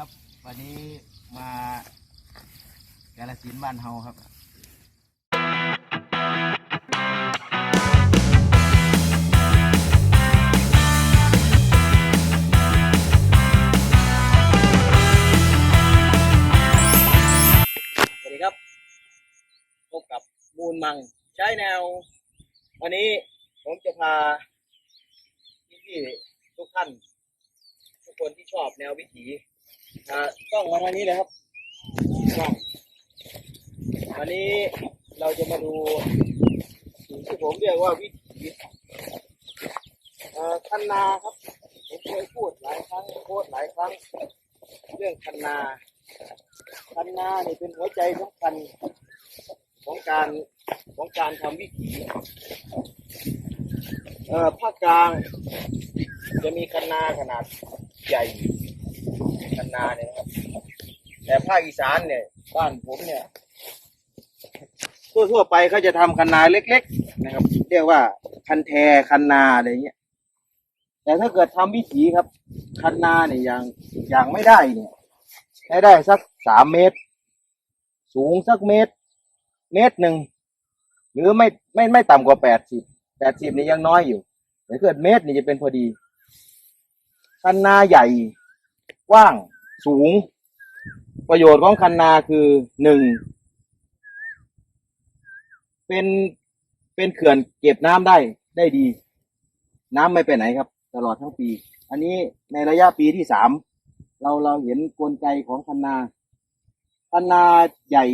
ครับ วันนี้มากาลสินบ้านเฮาครับสวัสดีครับพบกับมูลมังใช้แนว วันนี้ผมจะพาพี่ๆทุกท่าน ทุกคนที่ชอบแนววิถี อ่าต้องมาทางนี้เลยครับต้องวันนี้เราจะมาดูสิ่งที่ผมเรียกว่าวิถีคันนาครับผมเคยพูดหลายครั้งโพสต์หลายครั้ง เรื่องคันนาคันนาเนี่ยเป็นหัวใจสำคัญของการของการทำวิถีภาคกลาง จะมีคันนาขนาดใหญ่ คันนาเนี่ยครับ แต่ภาคอีสานเนี่ย บ้านผมเนี่ยทั่วๆไปเขาจะทำคันนาเล็ก ๆ นะครับ เรียกว่าคันแทคันนาอะไรเงี้ย แต่ถ้าเกิดทำวิถีครับ คันนาเนี่ยอย่างอย่างไม่ได้เนี่ยให้ได้สักสามเมตร สูงสักเมตร เมตรหนึ่งหรือไม่ไม่ไม่ต่ำกว่าแปดสิบแปดสิบนี่ยังน้อยอยู่แต่เกิดเมตรนี่จะเป็นพอดีคันนาใหญ่ กว้างสูง ประโยชน์ของคันนาคือหนึ่งเป็นเป็นเขื่อนเก็บน้ำได้ได้ดี น้ำไม่ไปไหนครับ ตลอดทั้งปี อันนี้ในระยะปีที่สามเราเราเห็นกลไกของคันนาคันนาใหญ่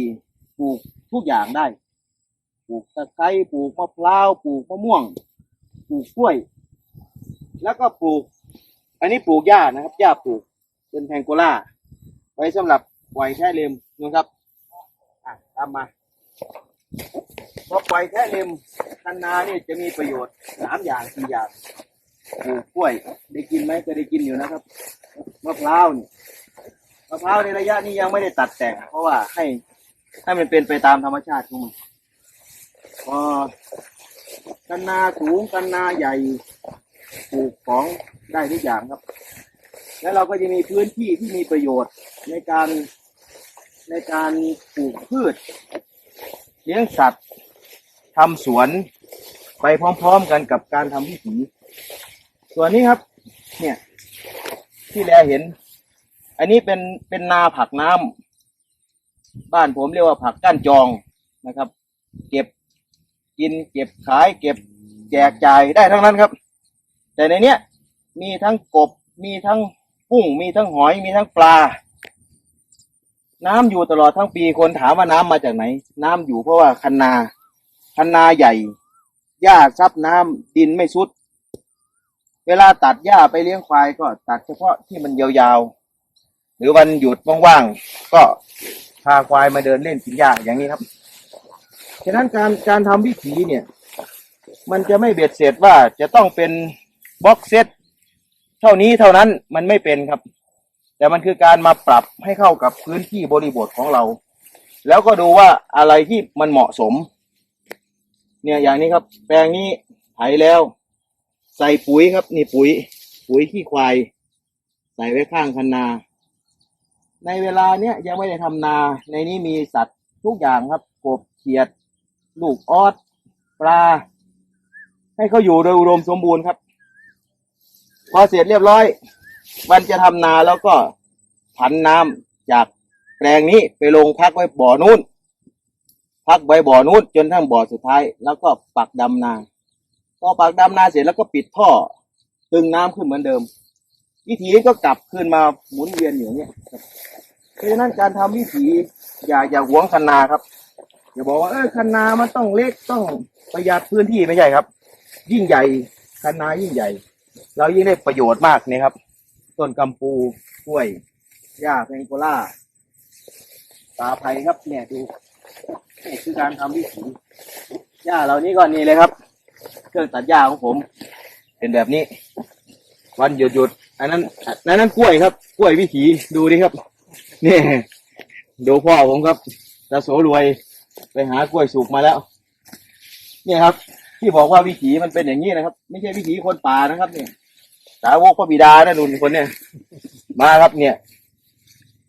ปลูกทุกอย่างได้ ปลูกตะไคร้ปลูกมะพร้าวปลูกมะม่วง ปลูกกล้วย แล้วก็ปลูก อันนี้ปลูกหญ้านะครับหญ้าปลูก เป็นแพงโกล่า ไว้สำหรับปล่อยแค่เลมนะครับอะตามมาพอปล่อยแค่เลมคันนานี่จะมีประโยชน์สามอย่างสี่อย่างปลูกกล้วยได้กินไหมก็ได้กินอยู่นะครับมะพร้าวนี่มะพร้าวในระยะนี้ยังไม่ได้ตัดแต่งเพราะว่าให้ให้มันเป็นไปตามธรรมชาติของมันพอกันนาสูงกันนาใหญ่ปลูกของได้ทุกอย่างครับ แล้วเราก็จะมีพื้นที่ที่มีประโยชน์ในการในการปลูกพืช เลี้ยงสัตว์ทำสวนไปพร้อมๆกันกับการทำวิถีส่วนนี้ครับ เนี่ย ที่แลเห็น อันนี้เป็นเป็นนาผักน้ำบ้านผมเรียกว่าผักก้านจองนะครับ เก็บกินเก็บขาย เก็บแจกจ่ายได้ทั้งนั้นครับ แต่ในเนี้ยมีทั้งกบมีทั้ง กุ้งมีทั้งหอยมีทั้งปลา น้ำอยู่ตลอดทั้งปีคนถามว่าน้ำมาจากไหน น้ำอยู่เพราะว่าคันนา คันนาใหญ่หญ้าซับน้ำดินไม่ซุด เวลาตัดหญ้าไปเลี้ยงควายก็ตัดเฉพาะที่มันยาวๆ หรือวันหยุดว่างๆ ก็พาควายมาเดินเล่นกินหญ้าอย่างนี้ครับ ฉะนั้นการการทำวิถีเนี่ย มันจะไม่เบ็ดเสร็จว่าจะต้องเป็นบล็อกเซต เท่านี้เท่านั้นมันไม่เป็นครับ แต่มันคือการมาปรับให้เข้ากับพื้นที่บริบทของเรา แล้วก็ดูว่าอะไรที่มันเหมาะสม เนี่ยอย่างนี้ครับ แปลงนี้ไถแล้ว ใส่ปุ๋ยครับ นี่ปุ๋ย ปุ๋ยขี้ควาย ใส่ไว้ข้างคันนา ในเวลาเนี้ยยังไม่ได้ทำนา ในนี้มีสัตว์ทุกอย่างครับกบเขียด ลูกออดปลา ให้เขาอยู่โดยอุดมสมบูรณ์ครับ พอเสร็จเรียบร้อยมันจะทำนาแล้วก็ผันน้ำจากแปลงนี้ไปลงพักไว้บ่อนู้น พักไว้บ่อนู้นจนทั้งบ่อสุดท้าย แล้วก็ปักดำนาพอปักดำนาเสร็จแล้วก็ปิดท่อตึงน้ำขึ้นเหมือนเดิม วิถีก็กลับขึ้นมาหมุนเวียนอย่างเนี้ยครับเพราะฉะนั้นการทำวิถีอย่าอย่าหวงคันนาครับอย่าบอกว่าเออคันนามันต้องเล็กต้องประหยัดพื้นที่ไม่ใช่ครับ ยิ่งใหญ่คันนายิ่งใหญ่ เรายิ่งได้ประโยชน์มากเนี่ยครับ ต้นกัมปูกล้วยหญ้าแพงโกล่าตาไผ่ครับเนี่ยดูนี่คือการทำวิถีหญ้าเหล่านี้ก่อนนี่เลยครับ เครื่องตัดหญ้าของผม เป็นแบบนี้ วันหยุดหยุดอันนั้นอันนั้นกล้วยครับ กล้วยวิถีดูดิครับนี่ดูพ่อผมครับตาโสรวยไปหากล้วยสุกมาแล้ว เนี่ยครับ ที่บอกว่าวิถีมันเป็นอย่างนี้นะครับ ไม่ใช่วิถีคนป่านะครับ เนี่ย สาวกพระบิดานะนุ่นคนเนี่ย มาครับเนี่ย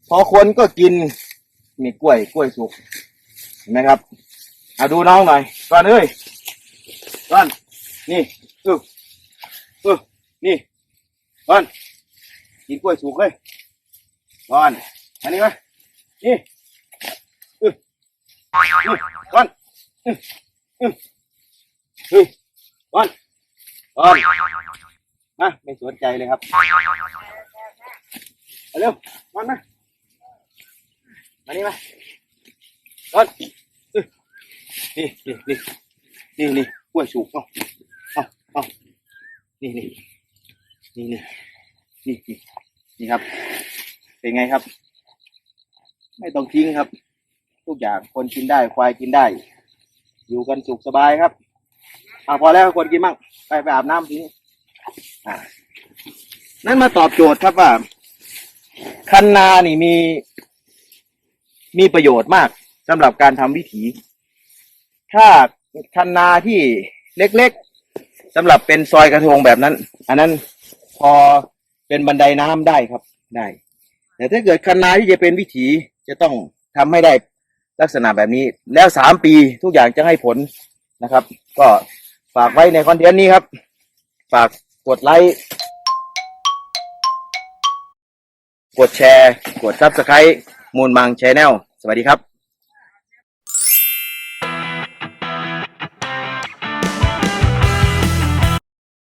พอคนก็กินมีกล้วยกล้วยสุกเห็นไหมครับเอาดูน้องหน่อยก่อนเอ้ยก่อนนี่เออเออนี่ก่อนกินกล้วยสุกเลยก่อนมานี่มนี่เออนี่ก่อนออเออ เฮ้ยก่อนก่อนมาไม่สนใจเลยครับเอาเร็วก่อนมามานี่มาต้นนี่นี่นี่นี่นี่กล้วยสุกเอาเอาเอานี่นี่นี่นี่นี่นี่นี่ครับ เป็นไงครับ ไม่ต้องทิ้งครับ ทุกอย่างคนกินได้ควายกินได้ อยู่กันสุขสบายครับ อ่าพอแล้วคนกินมั่งไปไปอาบน้ำทีนี้อ่านั่นมาตอบโจทย์ครับว่า คันนานี่มี มีประโยชน์มากสำหรับการทำวิถี ถ้าคันนาที่เล็กๆสำหรับเป็นซอยกระทงแบบนั้น อันนั้นพอเป็นบันไดน้ำได้ครับได้ แต่ถ้าเกิดคันนาที่จะเป็นวิถีจะต้องทำให้ได้ลักษณะแบบนี้ แล้วสามปีทุกอย่างจะให้ผลนะครับ ก็ ฝากไว้ในคอนเทนต์นี้ครับ ฝากกดไลค์กดแชร์ กดซับสไครต์มูลมังชแนลสวัสดีครับ